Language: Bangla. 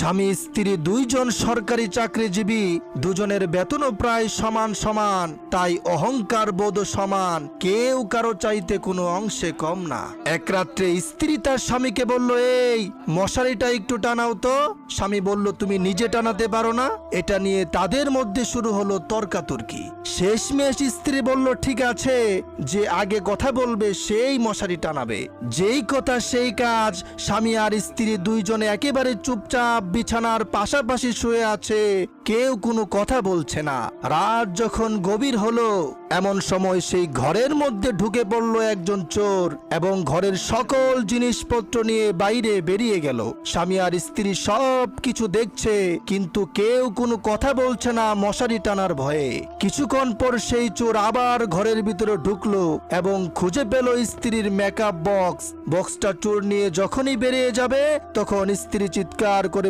স্বামী, স্ত্রী, দুইজন সরকারি চাকরিজীবী, দুজনের বেতনও প্রায় সমান সমান। তাই অহংকার বোধ সমান। কেউ কারও চাইতে কোনো অংশে কম না। এক রাত্রে স্ত্রী তার স্বামীকে বলল, এই, মশারিটা একটু টানাও তো। স্বামী বলল, তুমি নিজে টানাতে পারো না। এটা নিয়ে তাদের মধ্যে শুরু হলো তর্কাতর্কি। শেষমেশ স্ত্রী বলল, ঠিক আছে, যে আগে কথা বলবে সেই মশারি টানাবে। যেই কথা সেই কাজ, স্বামী আর স্ত্রী দুইজনে একেবারে চুপচাপ বিছানার পাশাপাশি শুয়ে আছে, কেউ কোনো কথা বলছে না। রাত যখন গভীর হলো, এমন সময় সেই ঘরের মধ্যে ঢুকে পড়ল একজন চোর এবং ঘরের সকল জিনিসপত্র নিয়ে বাইরে বেরিয়ে গেল। স্বামী আর স্ত্রী সব কিছু দেখছে, কিন্তু কেউ কোনো কথা বলছে না মশারি টানার ভয়ে। কিছুক্ষণ পর সেই চোর আবার ঘরের ভিতরে ঢুকলো এবং খুঁজে পেল স্ত্রীর মেকআপ বক্স বক্সটা চোর নিয়ে যখনই বেরিয়ে যাবে, তখন স্ত্রী চিৎকার করে